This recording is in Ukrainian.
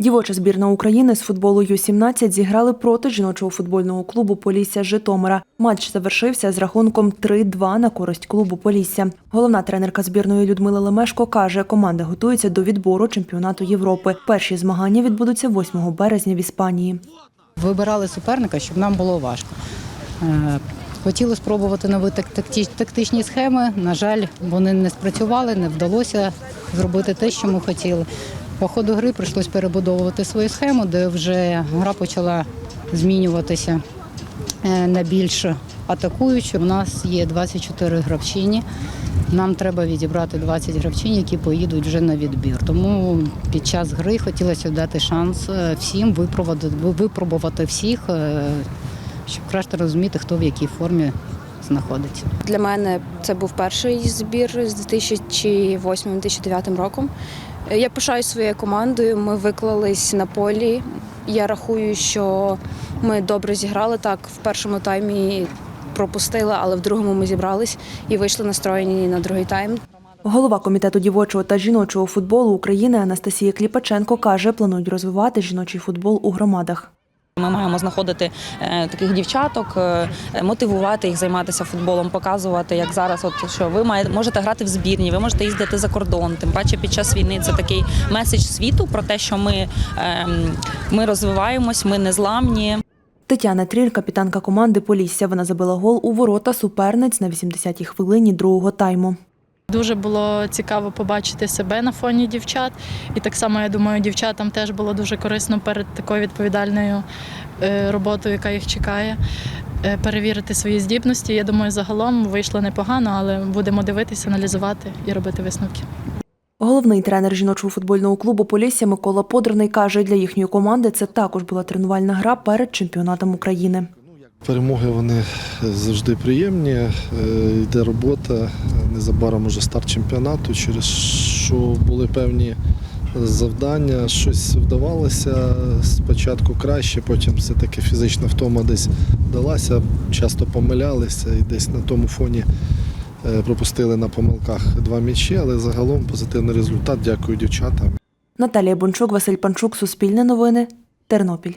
Дівоча збірна України з футболу Ю-17 зіграли проти жіночого футбольного клубу Полісся Житомира. Матч завершився з рахунком 3-2 на користь клубу Полісся. Головна тренерка збірної Людмила Лемешко каже, команда готується до відбору чемпіонату Європи. Перші змагання відбудуться 8 березня в Іспанії. Вибирали суперника, щоб нам було важко. Е, Хотіли спробувати нові тактичні схеми. На жаль, вони не спрацювали, не вдалося зробити те, що ми хотіли. По ходу гри прийшлось перебудовувати свою схему, де вже гра почала змінюватися е, на більш атакуючу. У нас є 24 гравчині. Нам треба відібрати 20 гравчинь, які поїдуть вже на відбір. Тому під час гри хотілося дати шанс е, всім випробувати всіх, е, щоб краще розуміти, хто в якій формі знаходиться. Для мене це був перший збір з 2008-2009 роком. Я пишаю своєю командою. Ми виклались на полі. Я рахую, що ми добре зіграли так. В першому таймі пропустили, але в другому ми зібрались і вийшли настроєні на другий тайм. Голова комітету дівочого та жіночого футболу України Анастасія Кліпаченко каже, планують розвивати жіночий футбол у громадах. Ми маємо знаходити е, таких дівчаток, е, мотивувати їх займатися футболом, показувати, як зараз, от що ви можете грати в збірні, ви можете їздити за кордон. Тим паче під час війни це такий меседж світу про те, що ми, ем, ми розвиваємось, ми не зламні. Тетяна Тріль, капітанка команди Полісся. Вона забила гол у ворота суперниць на 80-й хвилині другого тайму. Дуже було цікаво побачити себе на фоні дівчат. І так само, я думаю, дівчатам теж було дуже корисно перед такою відповідальною е, роботою, яка їх чекає, е, перевірити свої здібності. Я думаю, загалом вийшло непогано, але будемо дивитися, аналізувати і робити висновки. Головний тренер жіночого футбольного клубу Полісся Микола Подорний каже, для їхньої команди це також була тренувальна гра перед чемпіонатом України. Перемоги вони завжди приємні. Е, Йде робота. Незабаром уже старт чемпіонату, через що були певні завдання. Щось вдавалося спочатку краще, потім все-таки фізична втома десь вдалася, часто помилялися і десь на тому фоні е, пропустили на помилках два м'ячі, але загалом позитивний результат. Дякую дівчатам. Наталія Бончук, Василь Панчук, Суспільне новини, Тернопіль.